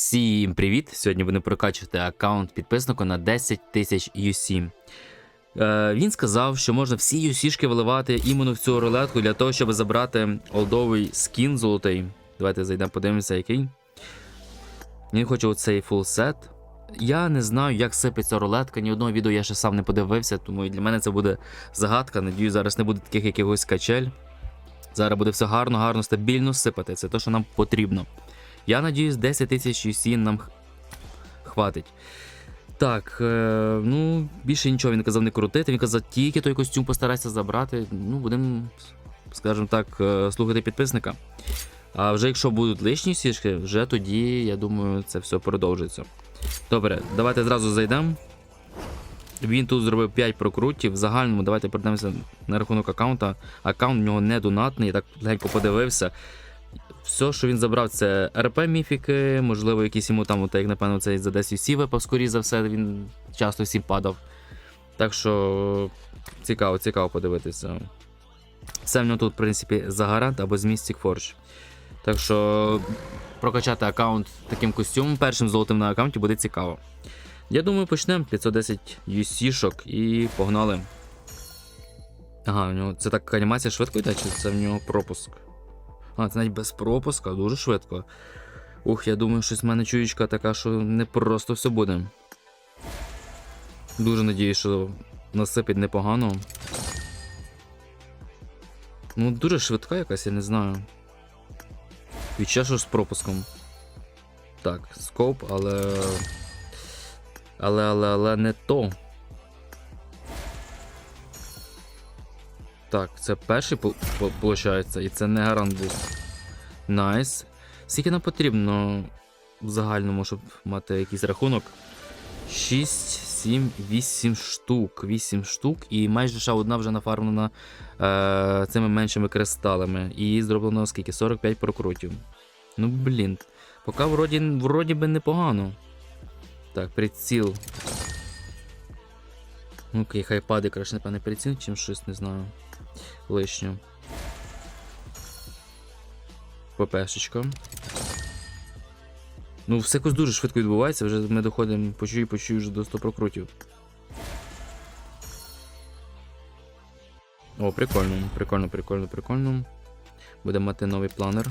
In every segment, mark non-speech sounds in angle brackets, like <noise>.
Всім привіт! Сьогодні будемо прокачувати аккаунт підписнику на 10 тисяч UC. Е, він сказав, що можна всі UC-шки виливати іменно в цю рулетку для того, щоб забрати олдовий скін золотий. Давайте зайдемо, подивимося, який. Він хоче оцей фул сет. Я не знаю, як сипеться рулетка, ні одного відео я ще сам не подивився, тому і для мене це буде загадка. Надію, зараз не буде таких якихось качель. Зараз буде все гарно, гарно, стабільно сипати. Це те, що нам потрібно. Я надіюсь, 10 тисяч UC нам хватить. Так, е, ну, більше нічого він казав не крутити. Він казав, тільки той костюм постарайся забрати. Ну, будемо, скажімо так, е, слухати підписника. А вже якщо будуть лишні сішки, вже тоді, я думаю, це все продовжиться. Добре, давайте зразу зайдемо. Він тут зробив 5 прокрутів. В загальному давайте перейдемося на рахунок аккаунта. Аккаунт в нього не донатний, я так легенько подивився. Все, що він забрав, це РП міфіки, можливо, якісь йому там, от, як напевно, цей за 10 UC випав, скоріше за все, він часто всім падав. Так що цікаво, цікаво подивитися. Все в нього тут, в принципі, за гарант або з Mystic Forge. Так що прокачати аккаунт таким костюмом, першим золотим на аккаунті буде цікаво. Я думаю, почнемо 510 UC-шок і погнали. Ага, у нього це так анімація швидко йде, чи це в нього пропуск? А, це навіть без пропуска, дуже швидко. Ух, я думаю, щось в мене чуєчка така, що не просто все буде. Дуже надіюсь, що насипить непогано. Ну, дуже швидка якась, я не знаю. Що з пропуском. Так, скоп, але. Але, але, але не то. Так, це перший виходить, і це не гарант був. Найс. Скільки нам потрібно в загальному, щоб мати якийсь рахунок? 6, 7, 8 штук. 8 штук, і майже ще одна вже нафармлена е, цими меншими кристалами. І зроблено скільки? 45 прокрутів. Ну блін. Поки вроді, вроді би непогано. Так, приціл. Окей, хай падає краще, напевне, приціл, чим щось, не знаю. Лишнє. ППшечка. Ну, все якось дуже швидко відбувається, вже ми доходимо почую, почую вже до 100 прокрутів. О, прикольно, прикольно, прикольно, прикольно. Будемо мати новий планер.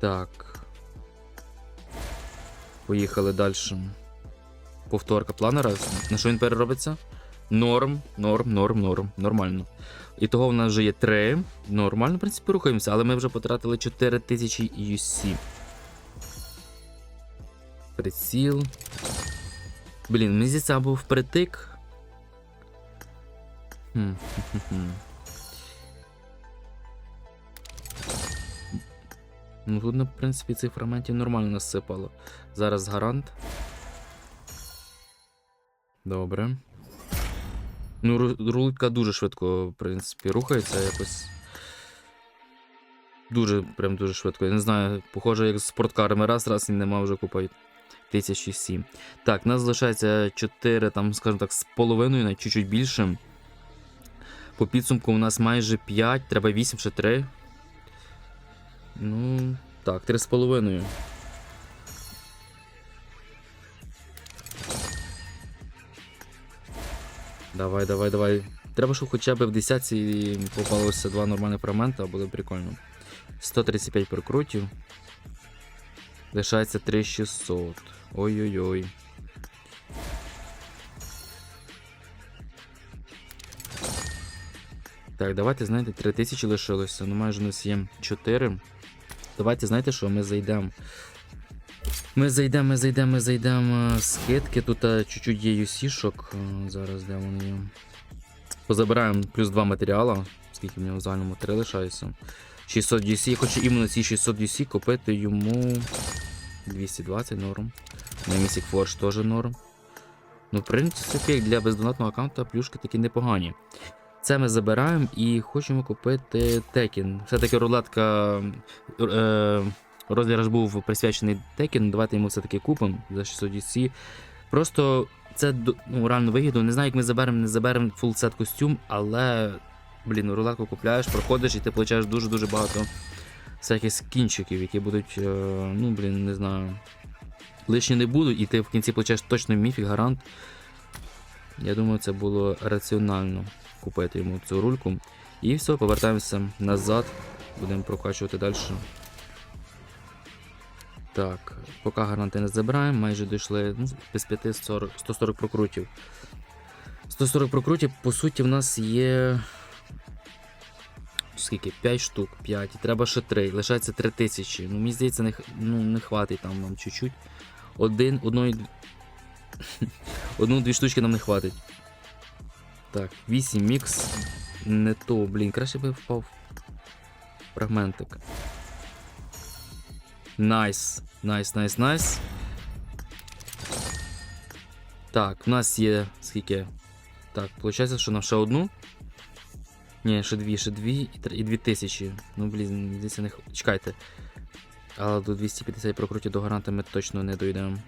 Так. Поїхали далі. Повторка планера. На що він переробиться? Норм, норм, норм, норм. Нормально. І того в нас вже є 3. Нормально, в принципі, рухаємося, але ми вже потратили 4000 UC. Приціл. Блін, мені здається, або впритик. Хм. Ну тут, в принципі, цих фрагментів нормально насипало. Зараз гарант. Добре. Ну, ру- рулетка дуже швидко, в принципі, рухається якось. Дуже, прям дуже швидко. Я не знаю, похоже, як з спорткарами раз, раз і нема вже купають. 1007. Так, нас залишається 4, там, скажімо так, з половиною, навіть чуть-чуть більше. По підсумку у нас майже 5, треба 8 ще 3. Ну, так, 3,5. Давай, давай, давай. Треба, щоб хоча б в десятці попалося два нормальних фрагмента, було б прикольно. 135 прокрутів. Лишається 3600. Ой-ой-ой. Так, давайте, знаєте, 3000 лишилося. Ну майже у нас є 4. Давайте, знаєте що, ми зайдемо. Ми зайдемо, ми зайдемо, ми зайдемо. Скидки. Тут а, чуть-чуть є юсішок. А, Зараз де вони є. Позабираємо плюс 2 матеріала. Скільки в нього в загальному 3 лишається. 600 UC. Я хочу іменно ці 600 UC купити йому 220 норм. На Mythic Forge теж норм. Ну, в принципі, для бездонатного аккаунта плюшки такі непогані. Це ми забираємо і хочемо купити Tekken. Все-таки рулетка. Е, розіграш був присвячений Tekken. Давайте йому все-таки купимо за 600 DC. Просто це ну, реально вигідно. Не знаю, як ми заберемо, не заберемо фул сет костюм, але. Блін, рулетку купляєш, проходиш і ти получаєш дуже-дуже багато всяких скінчиків, які будуть, е, ну, блін, не знаю. Лишні не будуть, і ти в кінці получаєш точно міфік, гарант. Я думаю, це було раціонально купити йому цю рульку. І все, повертаємося назад. Будемо прокачувати далі. Так, поки гаранти не забираємо, майже дійшли ну, без 5 40, 140 прокрутів. 140 прокрутів, по суті, в нас є. Скільки? 5 штук, 5. І треба ще 3. Лишається 3 тисячі. Ну, мені здається, не, ну, не хватить там нам чуть-чуть. Один, одної. <laughs> Одну-дві штучки нам не хватить. Так, 8 мікс. Не то, блін, краще би впав. Фрагментик. Найс. Найс, найс, найс. Так, у нас є скільки? Так, виходить, що нам ще одну. Ні, ще дві, ще дві і, дві тисячі. Ну, блін, здається, не. Чекайте. Але до 250 прокрутів до гаранта ми точно не дойдемо.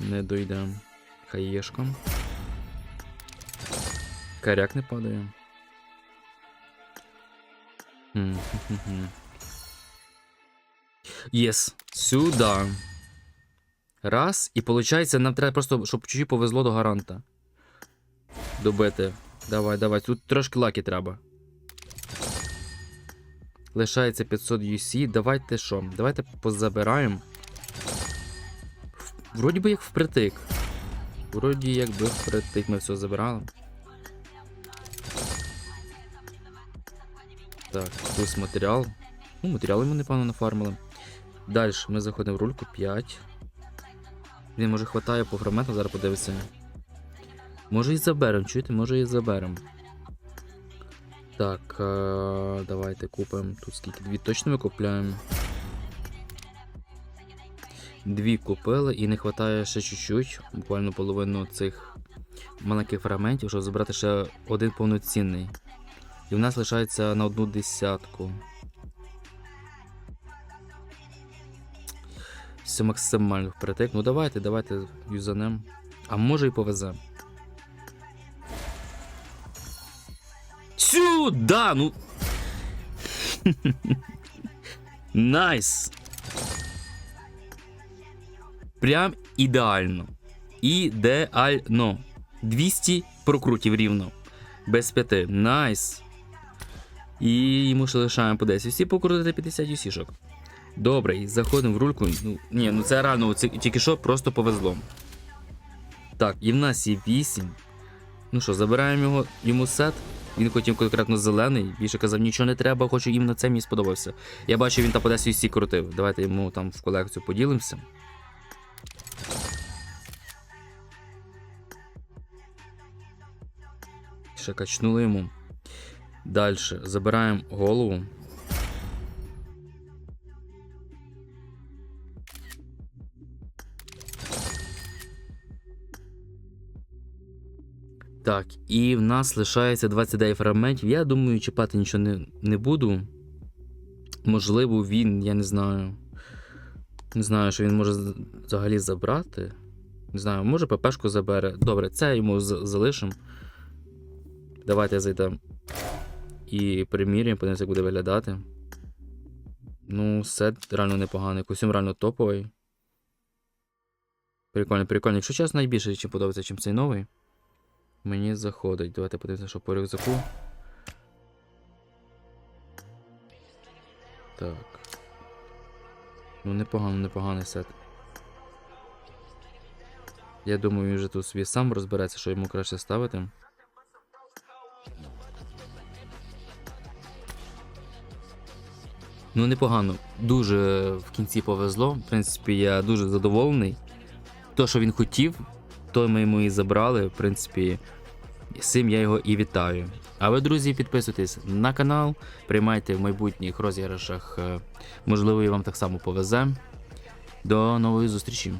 Не дойдемо. Хаєшком. Коряк не падає. Хм, хм-хм-хм. Єс. Сюда. Раз. І виходить, нам треба просто, щоб чуть-чуть повезло до гаранта. Добити. Давай, давай. Тут трошки лаки треба. Лишається 500 UC. Давайте що? Давайте позабираємо. Вроді би як впритик. Вроді якби впритик ми все забирали. Так, плюс матеріал. Ну, матеріали ми непогано нафармили. Далі ми заходимо в рульку 5. Він може хватає по фрагментам, зараз подивися. Може і заберемо, чуєте, може і заберемо. Так, е- давайте купимо. Тут скільки? Дві точно ми купляємо. Дві купили і не вистачає ще чуть-чуть, буквально половину цих маленьких фрагментів, щоб забрати ще один повноцінний. І в нас лишається на одну десятку. Все максимально впритик. Ну давайте, давайте юзанем. А може і повезе. Сюда! Ну. <laughs> Найс! Прям ідеально. Ідеально. 200 прокрутів рівно. Без 5. Найс. І йому ще лишаємо по 10. Всі покрутити 50 юсішок. Добре, і заходимо в рульку. Ну, ні, ну це реально тільки що просто повезло. Так, і в нас є 8. Ну що, забираємо його, йому сет. Він хотів конкретно зелений. Більше казав, нічого не треба, хочу іменно це мені сподобався. Я бачу, він там по 10 UC крутив. Давайте йому там в колекцію поділимося. Ще качнули йому. Далі забираємо голову. Так, і в нас лишається 29 фрагментів. Я думаю, чіпати нічого не, не буду. Можливо, він, я не знаю. Не знаю, що він може взагалі забрати. Не знаю, може ППшку забере. Добре, це йому залишимо. Давайте зайдемо і приміряємо, подивимося, як буде виглядати. Ну, сет реально непоганий. Костюм реально топовий. Прикольно, прикольно. Якщо чесно, найбільше чим подобається, чим цей новий. Мені заходить. Давайте подивимося, що по рюкзаку. Так. Ну, непогано, непоганий сет. Я думаю, він вже тут собі сам розбереться, що йому краще ставити. Ну, непогано. Дуже в кінці повезло. В принципі, я дуже задоволений. То, що він хотів, то ми йому і забрали. В принципі, з цим я його і вітаю. А ви, друзі, підписуйтесь на канал, приймайте в майбутніх розіграшах. е, Можливо, і вам так само повезе. До нової зустрічі!